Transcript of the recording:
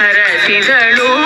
ಹರಸಿದಳು.